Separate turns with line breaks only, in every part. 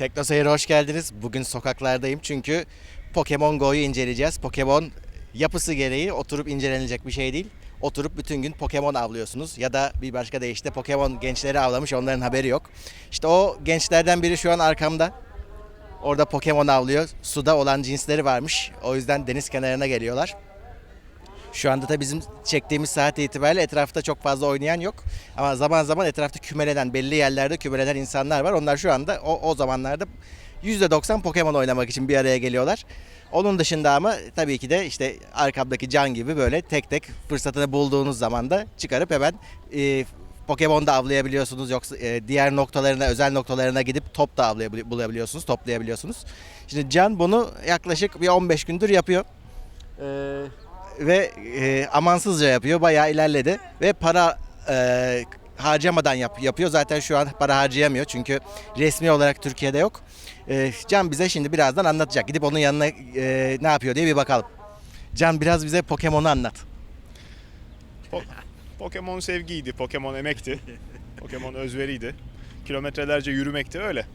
Tekno Seyir'e hoş geldiniz. Bugün sokaklardayım çünkü Pokemon Go'yu inceleyeceğiz. Pokemon yapısı gereği oturup incelenilecek bir şey değil. Oturup bütün gün Pokemon avlıyorsunuz ya da bir başka deyişle Pokemon gençleri avlamış onların haberi yok. İşte o gençlerden biri şu an arkamda. Orada Pokemon avlıyor. Suda olan cinsleri varmış. O yüzden deniz kenarına geliyorlar. Şu anda da bizim çektiğimiz saat itibariyle etrafta çok fazla oynayan yok. Ama zaman zaman etrafta kümelenen, belli yerlerde kümelenen insanlar var. Onlar şu anda o, o zamanlarda %90 Pokemon oynamak için bir araya geliyorlar. Onun dışında ama tabii ki de işte arkamdaki can gibi böyle tek tek fırsatını bulduğunuz zaman da çıkarıp hemen e, Pokemon'da avlayabiliyorsunuz. Yoksa e, diğer noktalarına, özel noktalarına gidip top da avlayabili- bulabiliyorsunuz, toplayabiliyorsunuz. Şimdi Can bunu yaklaşık bir 15 gündür yapıyor. Ee, ve e, amansızca yapıyor. Bayağı ilerledi ve para e, harcamadan yap, yapıyor. Zaten şu an para harcayamıyor çünkü resmi olarak Türkiye'de yok. E, Can bize şimdi birazdan anlatacak. Gidip onun yanına e, ne yapıyor diye bir bakalım. Can biraz bize Pokemon'u anlat.
Po- Pokemon sevgiydi, Pokemon emekti, Pokemon özveriydi. Kilometrelerce yürümekti öyle.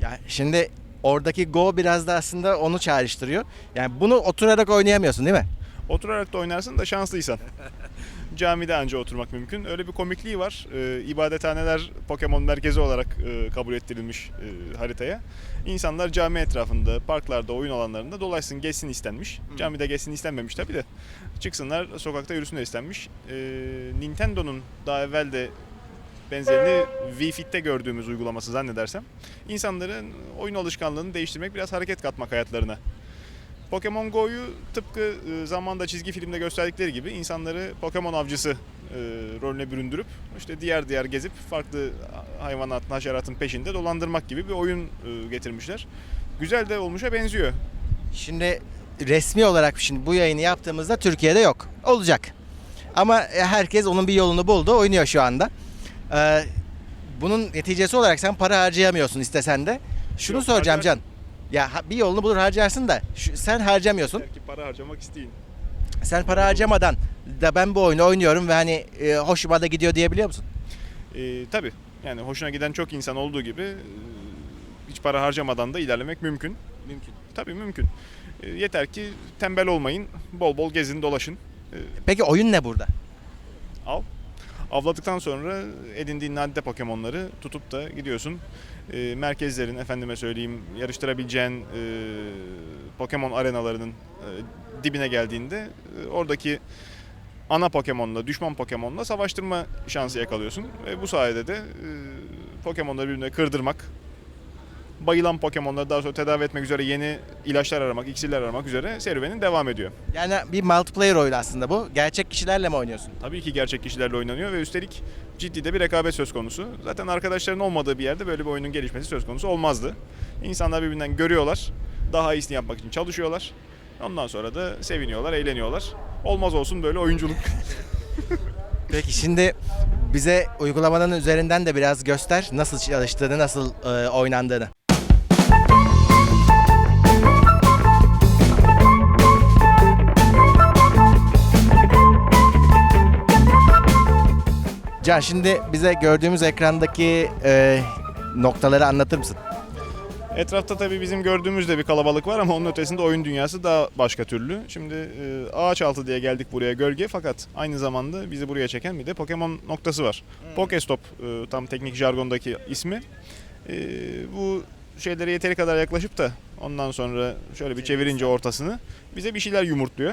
Ya şimdi oradaki Go biraz da aslında onu çağrıştırıyor. Yani bunu oturarak oynayamıyorsun değil mi?
Oturarak da oynarsın da şanslıysan. Camide anca oturmak mümkün. Öyle bir komikliği var. Ee, ibadethaneler Pokemon merkezi olarak e, kabul ettirilmiş e, haritaya. İnsanlar cami etrafında, parklarda, oyun alanlarında dolaşsın, geçsin istenmiş. Camide geçsin istenmemiş tabii de. Çıksınlar, sokakta yürüsünler istenmiş. Ee, Nintendo'nun daha evvel de benzerini Wii Fit'te gördüğümüz uygulaması zannedersem. İnsanların oyun alışkanlığını değiştirmek, biraz hareket katmak hayatlarına. Pokemon Go'yu tıpkı e, zamanda çizgi filmde gösterdikleri gibi insanları Pokemon avcısı e, rolüne büründürüp işte diğer diğer gezip farklı hayvanatın, haşeratın peşinde dolandırmak gibi bir oyun e, getirmişler. Güzel de olmuşa benziyor.
Şimdi resmi olarak şimdi bu yayını yaptığımızda Türkiye'de yok. Olacak. Ama herkes onun bir yolunu buldu. Oynuyor şu anda. Ee, bunun neticesi olarak sen para harcayamıyorsun istesen de. Şunu
Yok,
soracağım
harcarsın.
Can. Ya bir yolunu bulur harcarsın da şu- sen harcamıyorsun.
Belki para harcamak isteyin.
Sen para harcamadan da ben bu oyunu oynuyorum ve hani e, hoşuma da gidiyor diyebiliyor musun?
E, tabii yani hoşuna giden çok insan olduğu gibi e, hiç para harcamadan da ilerlemek mümkün.
Mümkün.
Tabii mümkün. E, yeter ki tembel olmayın, bol bol gezin, dolaşın. E,
Peki oyun ne burada?
Av. Avladıktan sonra edindiğin nadide Pokemon'ları tutup da gidiyorsun. E, merkezlerin, efendime söyleyeyim, yarıştırabileceğin e, Pokemon arenalarının e, dibine geldiğinde e, oradaki ana Pokemon'la, düşman Pokemon'la savaştırma şansı yakalıyorsun. Ve bu sayede de e, Pokemon'ları birbirine kırdırmak, bayılan Pokemon'ları daha sonra tedavi etmek üzere yeni ilaçlar aramak, iksirler aramak üzere serüvenin devam ediyor.
Yani bir multiplayer oyunu aslında bu. Gerçek kişilerle mi oynuyorsun?
Tabii ki gerçek kişilerle oynanıyor ve üstelik ciddi de bir rekabet söz konusu. Zaten arkadaşların olmadığı bir yerde böyle bir oyunun gelişmesi söz konusu olmazdı. İnsanlar birbirinden görüyorlar, daha iyisini yapmak için çalışıyorlar. Ondan sonra da seviniyorlar, eğleniyorlar. Olmaz olsun böyle oyunculuk.
Peki şimdi bize uygulamanın üzerinden de biraz göster nasıl çalıştığını, nasıl e, oynandığını. Can şimdi bize gördüğümüz ekrandaki e, noktaları anlatır mısın?
Etrafta tabii bizim gördüğümüzde bir kalabalık var ama onun ötesinde oyun dünyası daha başka türlü. Şimdi e, ağaç altı diye geldik buraya gölge fakat aynı zamanda bizi buraya çeken bir de Pokemon noktası var. Pokestop e, tam teknik jargondaki ismi. E, bu şeylere yeteri kadar yaklaşıp da ondan sonra şöyle bir çevirince ortasını bize bir şeyler yumurtluyor.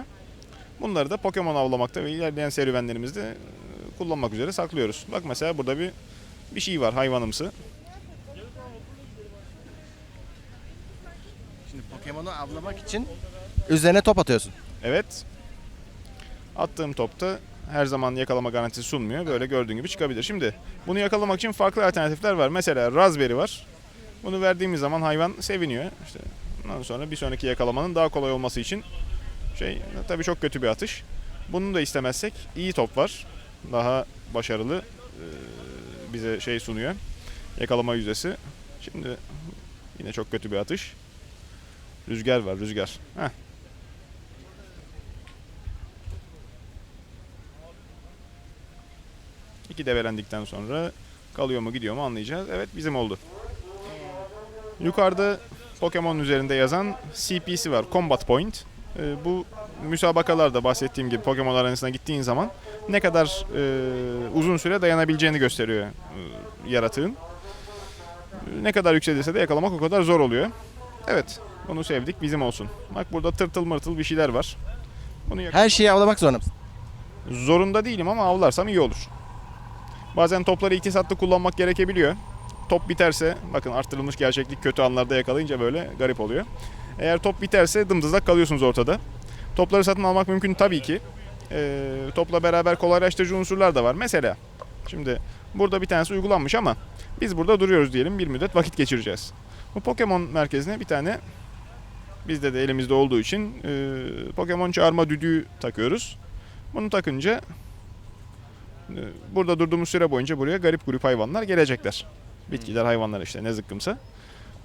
Bunları da Pokemon avlamakta ve ilerleyen serüvenlerimizde kullanmak üzere saklıyoruz. Bak mesela burada bir bir şey var hayvanımsı.
Şimdi Pokemon'u avlamak için üzerine top atıyorsun.
Evet. Attığım topta her zaman yakalama garantisi sunmuyor. Böyle gördüğün gibi çıkabilir. Şimdi bunu yakalamak için farklı alternatifler var. Mesela Raspberry var. Bunu verdiğimiz zaman hayvan seviniyor. İşte ondan sonra bir sonraki yakalamanın daha kolay olması için şey tabii çok kötü bir atış. Bunu da istemezsek iyi top var. Daha başarılı eee, bize şey sunuyor. Yakalama yüzdesi. Şimdi yine çok kötü bir atış. Rüzgar var rüzgar. Heh. İki develendikten sonra kalıyor mu gidiyor mu anlayacağız. Evet bizim oldu. Yukarıda Pokemon üzerinde yazan CP'si var. Combat Point. Ee, bu müsabakalarda bahsettiğim gibi Pokemon arenasına gittiğin zaman ne kadar e, uzun süre dayanabileceğini gösteriyor e, yaratığın. Ne kadar yükselirse de yakalamak o kadar zor oluyor. Evet, bunu sevdik, bizim olsun. Bak burada tırtıl mırtıl bir şeyler var. Bunu yak-
Her şeyi avlamak zorunda mısın?
Zorunda değilim ama avlarsam iyi olur. Bazen topları iktisatlı kullanmak gerekebiliyor. Top biterse, bakın arttırılmış gerçeklik kötü anlarda yakalayınca böyle garip oluyor. Eğer top biterse dımdızlak kalıyorsunuz ortada. Topları satın almak mümkün tabii ki. Ee, topla beraber kolaylaştırıcı unsurlar da var. Mesela, şimdi burada bir tanesi uygulanmış ama biz burada duruyoruz diyelim bir müddet vakit geçireceğiz. Bu Pokemon merkezine bir tane bizde de elimizde olduğu için e, Pokemon çağırma düdüğü takıyoruz. Bunu takınca e, burada durduğumuz süre boyunca buraya garip grup hayvanlar gelecekler. Bitkiler, hayvanlar işte ne zıkkımsa.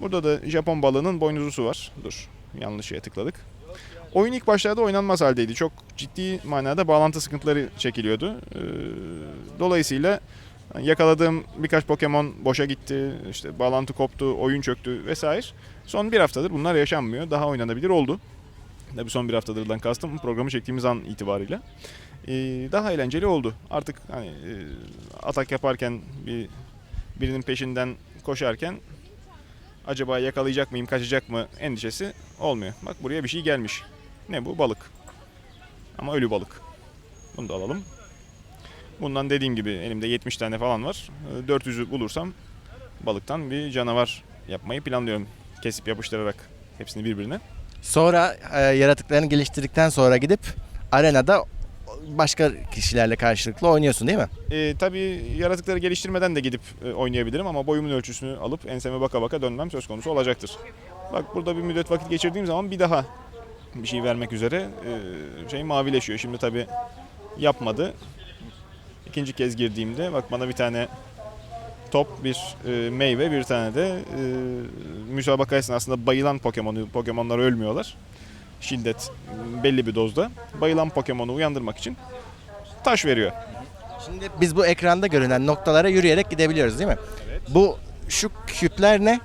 Burada da Japon balığının boynuzlusu var. Dur yanlış şeye tıkladık. Oyun ilk başlarda oynanmaz haldeydi. Çok ciddi manada bağlantı sıkıntıları çekiliyordu. Ee, Dolayısıyla yakaladığım birkaç Pokemon boşa gitti, işte bağlantı koptu, oyun çöktü vesaire. Son bir haftadır bunlar yaşanmıyor. Daha oynanabilir oldu. Tabii son bir haftadırdan kastım programı çektiğimiz an itibariyle. Ee, daha eğlenceli oldu. Artık hani e, atak yaparken bir birinin peşinden koşarken acaba yakalayacak mıyım, kaçacak mı endişesi olmuyor. Bak buraya bir şey gelmiş. Ne bu? Balık. Ama ölü balık. Bunu da alalım. Bundan dediğim gibi elimde 70 tane falan var. Ee, 400'ü bulursam balıktan bir canavar yapmayı planlıyorum. Kesip yapıştırarak hepsini birbirine.
Sonra e, yaratıklarını geliştirdikten sonra gidip arenada başka kişilerle karşılıklı oynuyorsun değil mi?
E, tabii yaratıkları geliştirmeden de gidip e, oynayabilirim ama boyumun ölçüsünü alıp enseme baka baka dönmem söz konusu olacaktır. Bak burada bir müddet vakit geçirdiğim zaman bir daha bir şey vermek üzere e, şey mavileşiyor. Şimdi tabii yapmadı. İkinci kez girdiğimde bak bana bir tane top, bir e, meyve, bir tane de e, müsabaka esnasında bayılan Pokemon'u, Pokemon'lar ölmüyorlar. Şiddet belli bir dozda. Bayılan Pokemon'u uyandırmak için taş veriyor.
Şimdi biz bu ekranda görünen noktalara yürüyerek gidebiliyoruz değil mi?
Evet.
Bu şu küpler ne?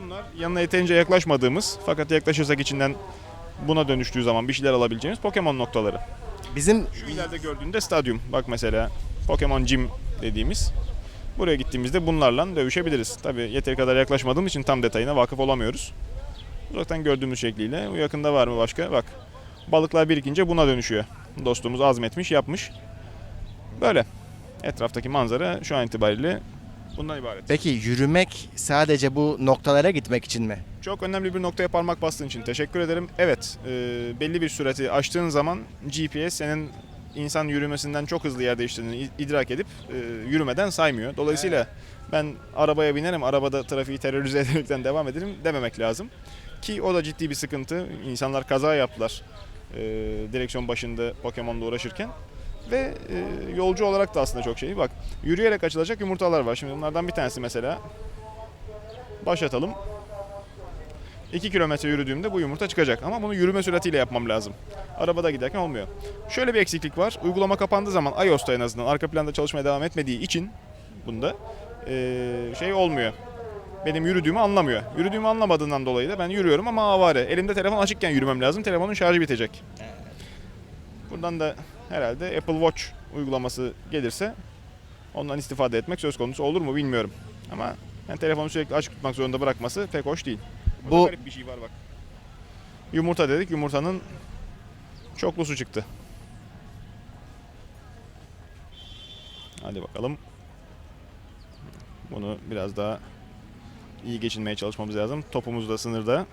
Bunlar yanına yeterince yaklaşmadığımız fakat yaklaşırsak içinden buna dönüştüğü zaman bir şeyler alabileceğimiz Pokemon noktaları.
Bizim
Şu ileride gördüğünde stadyum. Bak mesela Pokemon Gym dediğimiz. Buraya gittiğimizde bunlarla dövüşebiliriz. Tabi yeteri kadar yaklaşmadığımız için tam detayına vakıf olamıyoruz. Uzaktan gördüğümüz şekliyle. Bu yakında var mı başka? Bak. Balıklar birikince buna dönüşüyor. Dostumuz azmetmiş, yapmış. Böyle. Etraftaki manzara şu an itibariyle bundan ibaret.
peki yürümek sadece bu noktalara gitmek için mi?
Çok önemli bir noktaya parmak bastığın için teşekkür ederim. Evet, e, belli bir süreti aştığın zaman GPS senin insan yürümesinden çok hızlı yer değiştirdiğini idrak edip e, yürümeden saymıyor. Dolayısıyla ben arabaya binerim, arabada trafiği terörize ederekten devam ederim dememek lazım. Ki o da ciddi bir sıkıntı. İnsanlar kaza yaptılar e, direksiyon başında Pokemon'la uğraşırken. Ve e, yolcu olarak da aslında çok şey. Bak yürüyerek açılacak yumurtalar var. Şimdi bunlardan bir tanesi mesela. Başlatalım. 2 kilometre yürüdüğümde bu yumurta çıkacak. Ama bunu yürüme süratiyle yapmam lazım. Arabada giderken olmuyor. Şöyle bir eksiklik var. Uygulama kapandığı zaman iOS'ta en azından arka planda çalışmaya devam etmediği için bunda eee, şey olmuyor. Benim yürüdüğümü anlamıyor. Yürüdüğümü anlamadığından dolayı da ben yürüyorum ama avare. Elimde telefon açıkken yürümem lazım. Telefonun şarjı bitecek. Buradan da herhalde Apple Watch uygulaması gelirse ondan istifade etmek söz konusu olur mu bilmiyorum. Ama yani telefonu sürekli açık tutmak zorunda bırakması pek hoş değil. Burada
Bu-
garip bir şey var bak. Yumurta dedik. Yumurtanın çoklusu çıktı. Hadi bakalım. Bunu biraz daha iyi geçinmeye çalışmamız lazım. Topumuz da sınırda.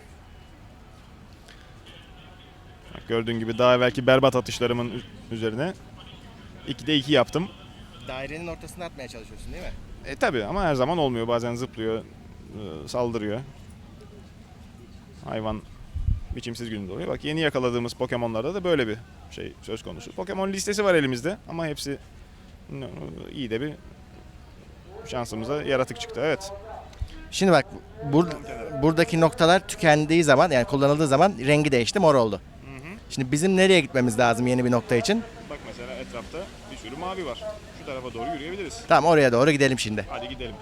Bak gördüğün gibi daha evvelki berbat atışlarımın üzerine 2'de 2 yaptım.
Dairenin ortasına atmaya çalışıyorsun değil mi?
E tabi ama her zaman olmuyor. Bazen zıplıyor, e, saldırıyor. Hayvan biçimsiz gününde oluyor. Bak yeni yakaladığımız Pokemon'larda da böyle bir şey söz konusu. Pokemon listesi var elimizde ama hepsi e, iyi de bir şansımıza yaratık çıktı. Evet.
Şimdi bak bur, buradaki noktalar tükendiği zaman yani kullanıldığı zaman rengi değişti mor oldu. Hı hı. Şimdi bizim nereye gitmemiz lazım yeni bir nokta için?
Bak mesela etrafta bir sürü mavi var. Şu tarafa doğru yürüyebiliriz.
Tamam oraya doğru gidelim şimdi.
Hadi gidelim.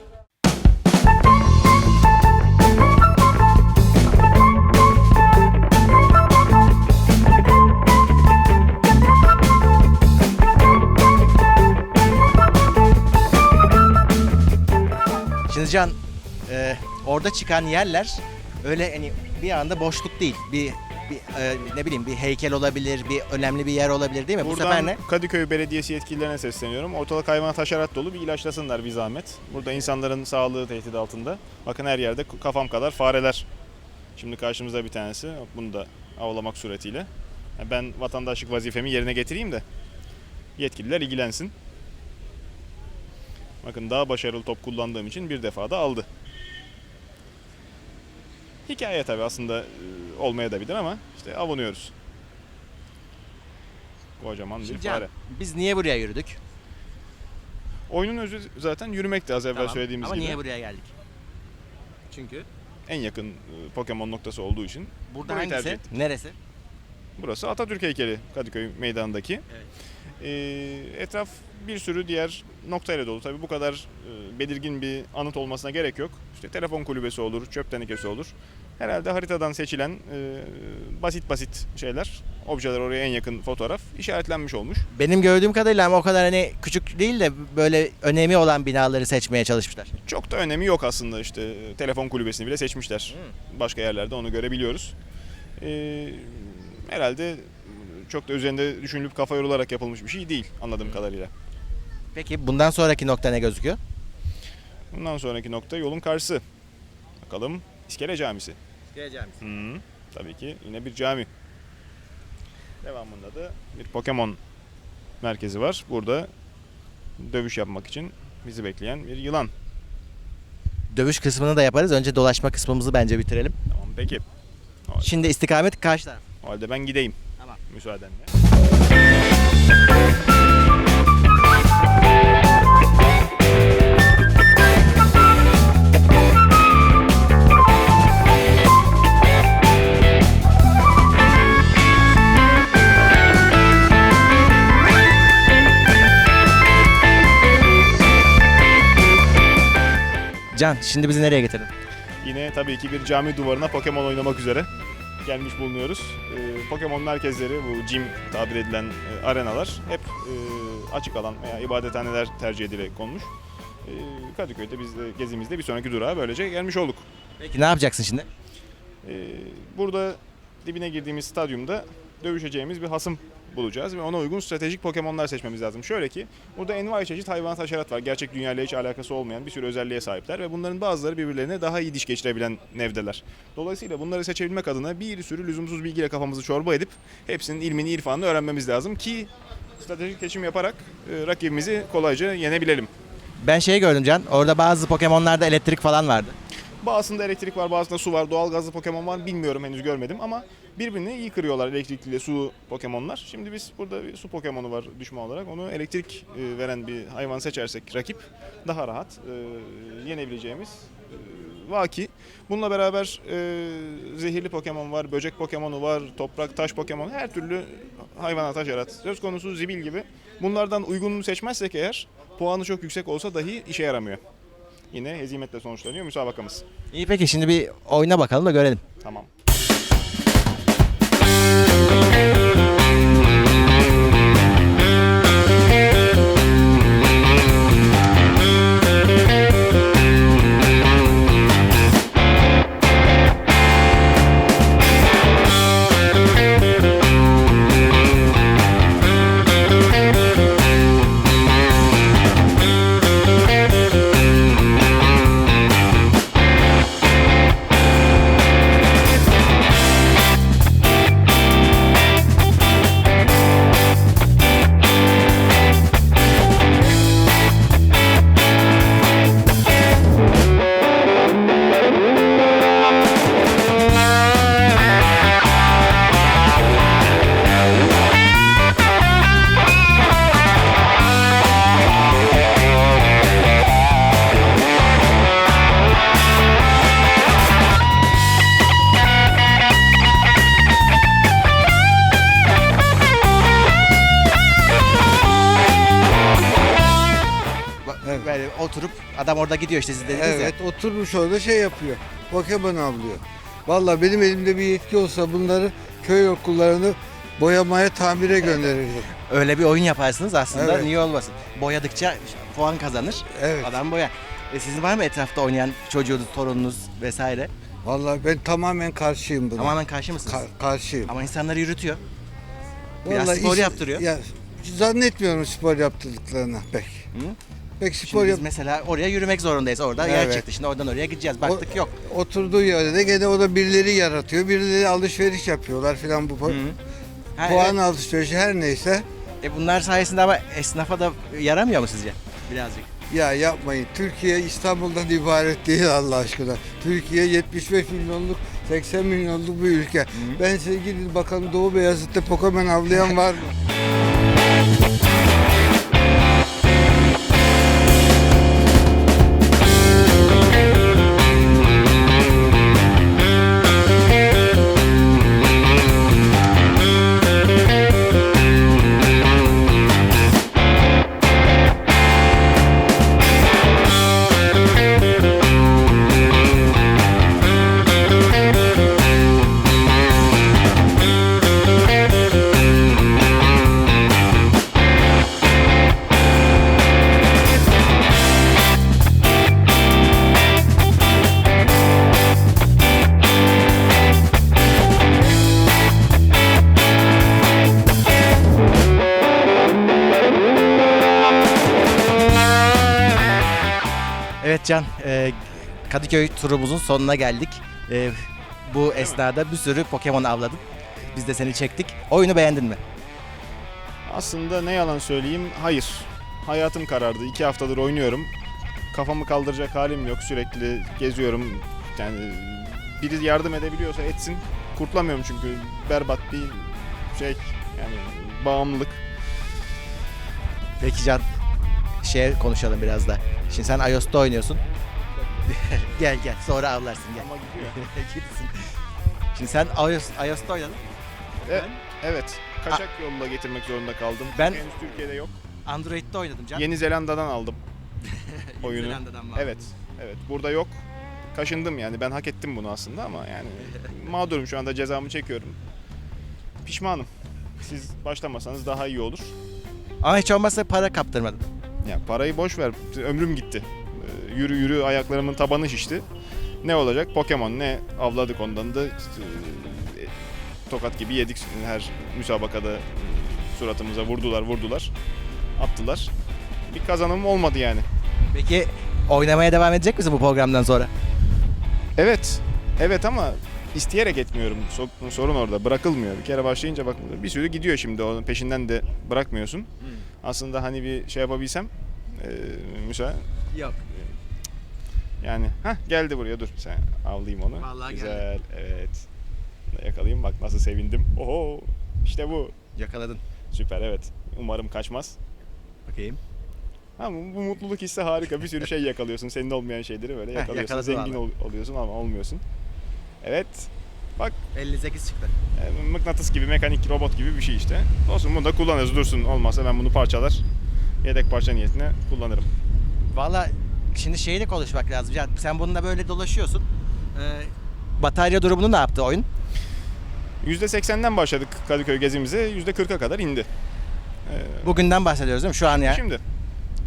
Şimdi Can orada çıkan yerler öyle hani bir anda boşluk değil. Bir, bir e, ne bileyim bir heykel olabilir, bir önemli bir yer olabilir değil mi? Bu sefer
Buradan
ne?
Kadıköy Belediyesi yetkililerine sesleniyorum. Ortalık hayvan taşerat dolu bir ilaçlasınlar bir zahmet. Burada insanların sağlığı tehdit altında. Bakın her yerde kafam kadar fareler. Şimdi karşımızda bir tanesi. Bunu da avlamak suretiyle. Yani Ben vatandaşlık vazifemi yerine getireyim de yetkililer ilgilensin. Bakın daha başarılı top kullandığım için bir defa da aldı. Hikaye tabii aslında e, olmaya da bilir ama işte avunuyoruz. Kocaman bir
Şimdi
fare.
Can, biz niye buraya yürüdük?
Oyunun özü zaten yürümekti az evvel
Tamam.
söylediğimiz
Ama
gibi.
niye buraya geldik? Çünkü
En yakın e, Pokemon noktası olduğu için
burada
Burayı tercih
hangisi?
ettik.
Neresi?
burası Atatürk heykeli Kadıköy meydanındaki.
Evet.
Ee, etraf bir sürü diğer noktayla dolu. Tabii bu kadar e, belirgin bir anıt olmasına gerek yok. İşte telefon kulübesi olur, çöp tenekesi olur. Herhalde haritadan seçilen e, basit basit şeyler, objeler oraya en yakın fotoğraf işaretlenmiş olmuş.
Benim gördüğüm kadarıyla ama o kadar hani küçük değil de böyle önemi olan binaları seçmeye çalışmışlar.
Çok da önemi yok aslında işte e, telefon kulübesini bile seçmişler. Başka yerlerde onu görebiliyoruz. Ee, herhalde çok da üzerinde düşünülüp kafa yorularak yapılmış bir şey değil anladığım kadarıyla.
Peki bundan sonraki nokta ne gözüküyor?
Bundan sonraki nokta yolun karşısı. Bakalım İskele Camisi.
Geleceğimiz.
Hı, tabii ki yine bir cami. Devamında da bir Pokemon merkezi var. Burada dövüş yapmak için bizi bekleyen bir yılan.
Dövüş kısmını da yaparız. Önce dolaşma kısmımızı bence bitirelim.
Tamam peki. O halde,
Şimdi istikamet karşı taraf.
o halde ben gideyim.
Tamam.
Müsaadenle.
Can şimdi bizi nereye getirdin?
Yine tabii ki bir cami duvarına Pokemon oynamak üzere gelmiş bulunuyoruz. Ee, Pokemon merkezleri, bu gym tabir edilen e, arenalar hep e, açık alan veya ibadethaneler tercih edilerek konmuş. Ee, Kadıköy'de biz de gezimizde bir sonraki durağa böylece gelmiş olduk.
Peki ne yapacaksın şimdi?
Ee, burada dibine girdiğimiz stadyumda dövüşeceğimiz bir hasım bulacağız ve ona uygun stratejik Pokemon'lar seçmemiz lazım. Şöyle ki burada envai çeşit hayvan haşerat var. Gerçek dünyayla hiç alakası olmayan bir sürü özelliğe sahipler ve bunların bazıları birbirlerine daha iyi diş geçirebilen nevdeler. Dolayısıyla bunları seçebilmek adına bir sürü lüzumsuz bilgiyle kafamızı çorba edip hepsinin ilmini irfanını öğrenmemiz lazım ki stratejik seçim yaparak e, rakibimizi kolayca yenebilelim.
Ben şey gördüm Can. Orada bazı Pokemon'larda elektrik falan vardı.
Bazısında elektrik var, bazısında su var, doğal gazlı Pokemon var bilmiyorum henüz görmedim ama birbirini iyi kırıyorlar elektrikli su Pokemonlar. Şimdi biz burada bir su Pokemonu var düşman olarak. Onu elektrik e, veren bir hayvan seçersek rakip daha rahat e, yenebileceğimiz e, vaki. Bununla beraber zehirli Pokemon var, böcek Pokemonu var, toprak, taş Pokemon her türlü hayvanat haşerat söz konusu zibil gibi. Bunlardan uygununu seçmezsek eğer puanı çok yüksek olsa dahi işe yaramıyor. Yine hezimetle sonuçlanıyor müsabakamız.
İyi peki şimdi bir oyna bakalım da görelim.
Tamam.
Orada gidiyor işte siz dediniz
Evet oturmuş orada şey yapıyor. Pokemon avlıyor. Vallahi benim elimde bir yetki olsa bunları köy okullarını boyamaya tamire gönderirdim.
ya. Öyle bir oyun yaparsınız aslında
Evet.
niye olmasın. Boyadıkça puan kazanır.
Evet.
Adam boya. E, sizin var mı etrafta oynayan çocuğunuz, torununuz vesaire?
Vallahi ben tamamen karşıyım buna.
Tamamen karşı mısınız?
Ka- karşıyım.
Ama insanları yürütüyor. Biraz
Vallahi
spor
iş-
yaptırıyor.
Ya, zannetmiyorum spor yaptırdıklarına pek.
Hı?
Pek
Şimdi biz mesela oraya yürümek zorundayız. Orada yer
Evet.
çıktı. Şimdi oradan oraya gideceğiz. Baktık yok.
Oturduğu yerde de gene o da birileri yaratıyor. Birileri alışveriş yapıyorlar filan bu
Hı. Ha,
puan
evet.
alışverişi her neyse.
E, bunlar sayesinde ama esnafa da yaramıyor mu sizce? Birazcık.
Ya yapmayın. Türkiye İstanbul'dan ibaret değil Allah aşkına. Türkiye 75 milyonluk 80 milyonluk bir ülke. Ben size gidin bakalım Doğu Beyazıt'ta Pokemon avlayan var mı?
Evet Can, e, Kadıköy turumuzun sonuna geldik. E, bu esnada bir sürü Pokemon avladın. Biz de seni çektik. Oyunu beğendin mi?
Aslında ne yalan söyleyeyim, hayır. Hayatım karardı. İki haftadır oynuyorum. Kafamı kaldıracak halim yok. Sürekli geziyorum. Yani biri yardım edebiliyorsa etsin. Kurtulamıyorum çünkü berbat bir şey. Yani bağımlılık.
Peki Can, şey konuşalım biraz da. Şimdi sen iOS'ta oynuyorsun. gel gel, sonra avlarsın gel.
Ama.
Gitsin. Şimdi sen iOS, iOS'ta oynadın.
E, evet. Kaçak yolla getirmek zorunda kaldım.
Ben-
Henüz Türkiye'de yok.
Android'de oynadım Can.
Yeni Zelanda'dan aldım oyunu.
Zelanda'dan var.
Evet. Evet. Burada yok. Kaşındım yani. Ben hak ettim bunu aslında ama yani mağdurum şu anda cezamı çekiyorum. Pişmanım. Siz başlamasanız daha iyi olur.
Ama hiç olmazsa para kaptırmadın.
Ya parayı boş ver. Ömrüm gitti. Ee, Yürü yürü ayaklarımın tabanı şişti. Ne olacak? Pokemon ne avladık ondan da e, tokat gibi yedik her müsabakada e, suratımıza vurdular vurdular. Attılar. Bir kazanım olmadı yani.
Peki oynamaya devam edecek misin bu programdan sonra?
Evet. Evet ama isteyerek etmiyorum. So- Sorun orada. Bırakılmıyor. Bir kere başlayınca bak bir sürü gidiyor şimdi. Onun peşinden de bırakmıyorsun. Aslında hani bir şey yapabilsem e, müsa
Yok.
yani ha geldi buraya dur sen avlayayım onu.
Vallahi
Güzel. Evet. Yakalayayım bak nasıl sevindim. Oho. İşte bu.
Yakaladın.
Süper evet. Umarım kaçmaz.
Bakayım.
Ha, bu, mutluluk hissi harika. Bir sürü şey yakalıyorsun. Senin olmayan şeyleri böyle yakalıyorsun. Zengin ol- oluyorsun ama olmuyorsun. Evet.
58 çıktı.
E, mıknatıs gibi, mekanik robot gibi bir şey işte. Olsun bunu da kullanırız dursun. Olmazsa ben bunu parçalar. Yedek parça niyetine kullanırım.
Valla şimdi şeyi de konuşmak lazım. Can, sen bununla böyle dolaşıyorsun. Ee, batarya durumunu ne yaptı oyun?
%80'den başladık Kadıköy gezimize. %40'a kadar indi. E,
Bugünden bahsediyoruz değil mi? Şu an ya.
Şimdi.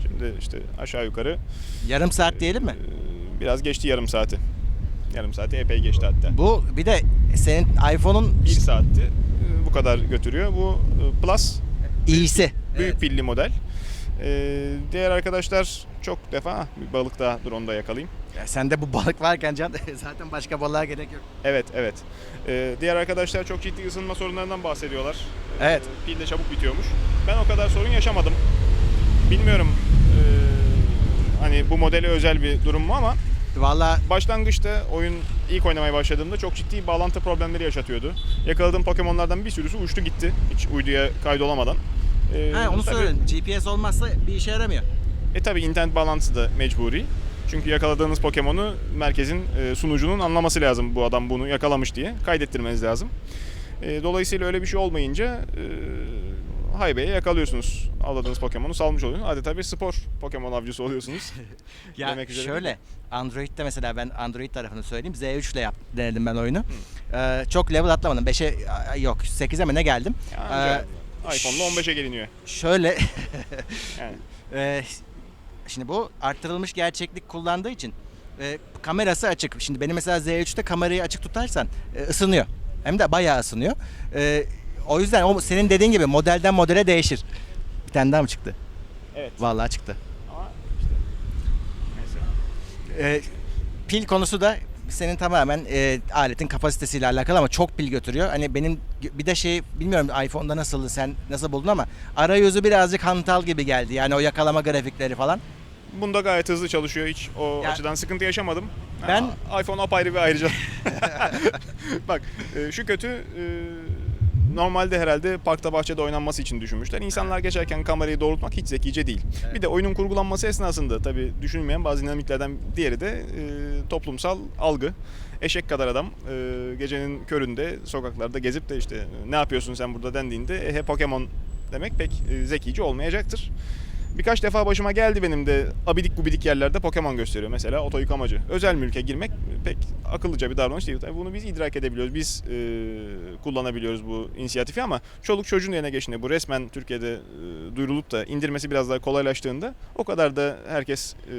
Şimdi işte aşağı yukarı
Yarım saat diyelim mi?
e, biraz geçti yarım saati. Yarım saati epey geçti hatta.
Bu bir de senin iPhone'un
Bir saatti. E, Bu kadar götürüyor. Bu e, Plus
iyisi.
Büyük pilli model. Ee, diğer arkadaşlar çok defa Ah, bir balık daha dur onu da yakalayayım.
Ya sende bu balık varken Can zaten başka balığa gerek yok.
Evet evet. Ee, diğer arkadaşlar çok ciddi ısınma sorunlarından bahsediyorlar. Ee,
Evet.
Pil de çabuk bitiyormuş. Ben o kadar sorun yaşamadım. Bilmiyorum ee, hani bu modele özel bir durum mu ama
Valla
başlangıçta oyun ilk oynamaya başladığımda çok ciddi bağlantı problemleri yaşatıyordu. Yakaladığım Pokemon'lardan bir sürüsü uçtu gitti hiç uyduya kaydolamadan. Ee,
ha, onu
tabii-
söyledim. GPS olmazsa bir işe yaramıyor.
E tabi internet bağlantısı da mecburi. Çünkü yakaladığınız Pokemon'u merkezin e, sunucunun anlaması lazım bu adam bunu yakalamış diye. Kaydettirmeniz lazım. E, dolayısıyla öyle bir şey olmayınca e, haybeye yakalıyorsunuz. Avladığınız Pokemon'u salmış oluyorsunuz. Adeta bir spor Pokemon avcısı oluyorsunuz.
Ya
Demek üzere
şöyle Android'de mesela ben Android tarafını söyleyeyim. Z3 ile yap, denedim ben oyunu. Ee, çok level atlamadım. 5'e yok 8'e mi ne geldim?
Yani
Ee,
iPhone'da 15'e geliniyor.
Şöyle
Yani
e, Şimdi bu arttırılmış gerçeklik kullandığı için e, kamerası açık. Şimdi benim mesela Z3'te kamerayı açık tutarsan e, ısınıyor. Hem de bayağı ısınıyor. E, o yüzden o senin dediğin gibi modelden modele değişir. Bir tane daha mı çıktı?
Evet.
Vallahi çıktı.
Ama işte neyse.
E, pil konusu da senin tamamen e, aletin kapasitesiyle alakalı ama çok pil götürüyor. Hani benim bir de şey bilmiyorum iPhone'da nasıldı sen nasıl buldun ama arayüzü birazcık hantal gibi geldi. Yani o yakalama grafikleri falan.
Bunda gayet hızlı çalışıyor. Hiç o
Ya-
açıdan sıkıntı yaşamadım.
Ben-
Ama iPhone apayrı bir ayrıca. Bak e, şu kötü e, normalde herhalde parkta bahçede oynanması için düşünmüşler. İnsanlar geçerken kamerayı doğrultmak hiç zekice değil. Bir de oyunun kurgulanması esnasında tabii düşünülmeyen bazı dinamiklerden diğeri de e, toplumsal algı. Eşek kadar adam e, gecenin köründe sokaklarda gezip de işte ne yapıyorsun sen burada dendiğinde e, he Pokemon demek pek e, zekice olmayacaktır. Birkaç defa başıma geldi benim de abidik gubidik yerlerde Pokemon gösteriyor. Mesela oto yıkamacı. Özel mülke girmek pek akıllıca bir davranış değil. Tabii bunu biz idrak edebiliyoruz. Biz e, kullanabiliyoruz bu inisiyatifi ama çoluk çocuğun eline geçtiğinde bu resmen Türkiye'de e, duyurulup da indirmesi biraz daha kolaylaştığında o kadar da herkes e,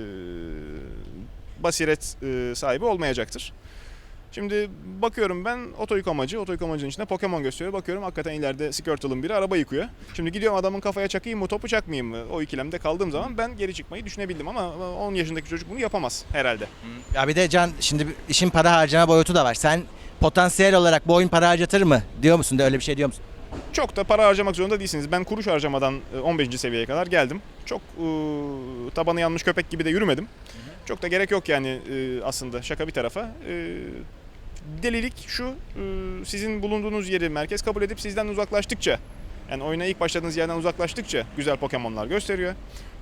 basiret e, sahibi olmayacaktır. Şimdi bakıyorum ben oto yıkamacı, oto yıkamacının içinde Pokemon gösteriyor. Bakıyorum hakikaten ileride Squirtle'ın biri araba yıkıyor. Şimdi gidiyorum adamın kafaya çakayım mı, topu çakmayayım mı? O ikilemde kaldığım zaman ben geri çıkmayı düşünebildim ama 10 yaşındaki çocuk bunu yapamaz herhalde.
Ya bir de Can şimdi işin para harcama boyutu da var. Sen potansiyel olarak bu oyun para harcatır mı diyor musun da öyle bir şey diyor musun?
Çok da para harcamak zorunda değilsiniz. Ben kuruş harcamadan e, 15. seviyeye kadar geldim. Çok e, tabanı yanmış köpek gibi de yürümedim. Çok da gerek yok yani e, aslında şaka bir tarafa. E, delilik şu, e, sizin bulunduğunuz yeri merkez kabul edip sizden uzaklaştıkça, yani oyuna ilk başladığınız yerden uzaklaştıkça güzel Pokemon'lar gösteriyor.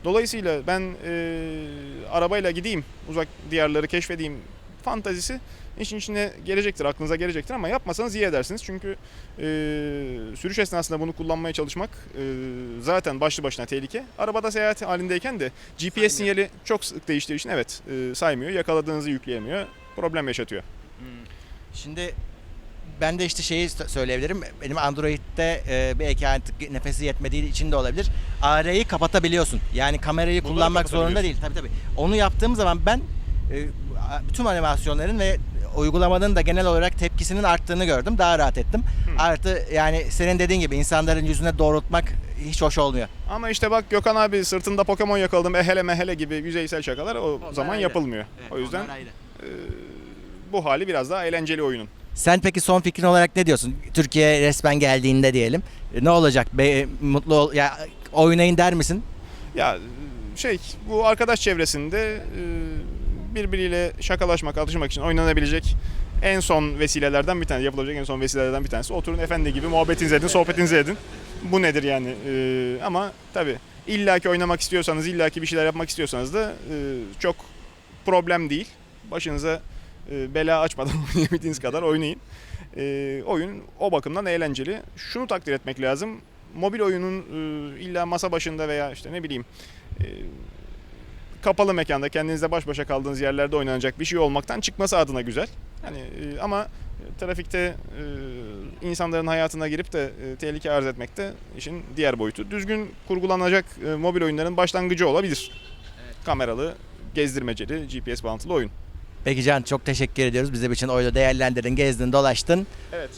Dolayısıyla ben e, arabayla gideyim, uzak diyarları keşfedeyim fantazisi işin içine gelecektir, aklınıza gelecektir ama yapmasanız iyi edersiniz. Çünkü e, sürüş esnasında bunu kullanmaya çalışmak e, zaten başlı başına tehlike. Arabada seyahat halindeyken de GPS sinyali çok sık değiştiği için evet e, saymıyor, yakaladığınızı yükleyemiyor, problem yaşatıyor.
Şimdi ben de işte şeyi sö- söyleyebilirim. Benim Android'de e, belki artık nefesi yetmediği için de olabilir. AR'yi kapatabiliyorsun. Yani kamerayı
Bunları
kullanmak zorunda değil. Tabii tabii. Onu yaptığım zaman ben e, bütün animasyonların ve uygulamanın da genel olarak tepkisinin arttığını gördüm. Daha rahat ettim. Artı yani senin dediğin gibi insanların yüzüne doğrultmak hiç hoş olmuyor.
Ama işte bak Gökhan abi sırtında Pokemon yakaladım ehele mehele gibi yüzeysel şakalar o
Onlar
zaman
ayrı.
yapılmıyor. o yüzden bu hali biraz daha eğlenceli oyunun.
Sen peki son fikrin olarak ne diyorsun? Türkiye resmen geldiğinde diyelim. E, Ne olacak? Be, mutlu ol ya oynayın der misin?
Ya şey bu arkadaş çevresinde e, birbiriyle şakalaşmak, atışmak için oynanabilecek en son vesilelerden bir tanesi, yapılabilecek en son vesilelerden bir tanesi. Oturun efendi gibi muhabbetinizi edin, sohbetinizi edin. Bu nedir yani? E, ama tabii illaki oynamak istiyorsanız, illaki bir şeyler yapmak istiyorsanız da e, çok problem değil. Başınıza e, bela açmadan oynayabildiğiniz kadar oynayın. E, oyun o bakımdan eğlenceli. Şunu takdir etmek lazım. Mobil oyunun e, illa masa başında veya işte ne bileyim e, kapalı mekanda kendinizle baş başa kaldığınız yerlerde oynanacak bir şey olmaktan çıkması adına güzel. Hani e, ama trafikte e, insanların hayatına girip de e, tehlike arz etmek de işin diğer boyutu. Düzgün kurgulanacak e, mobil oyunların başlangıcı olabilir. Kameralı, gezdirmeceli, GPS bağlantılı oyun.
Peki Can çok teşekkür ediyoruz. Bize için oyunu değerlendirdin, gezdin, dolaştın.
Evet.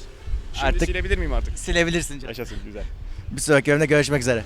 Şimdi
Artık-
silebilir miyim artık?
Silebilirsin Can.
Yaşasın güzel.
Bir sonraki bölümde görüşmek üzere.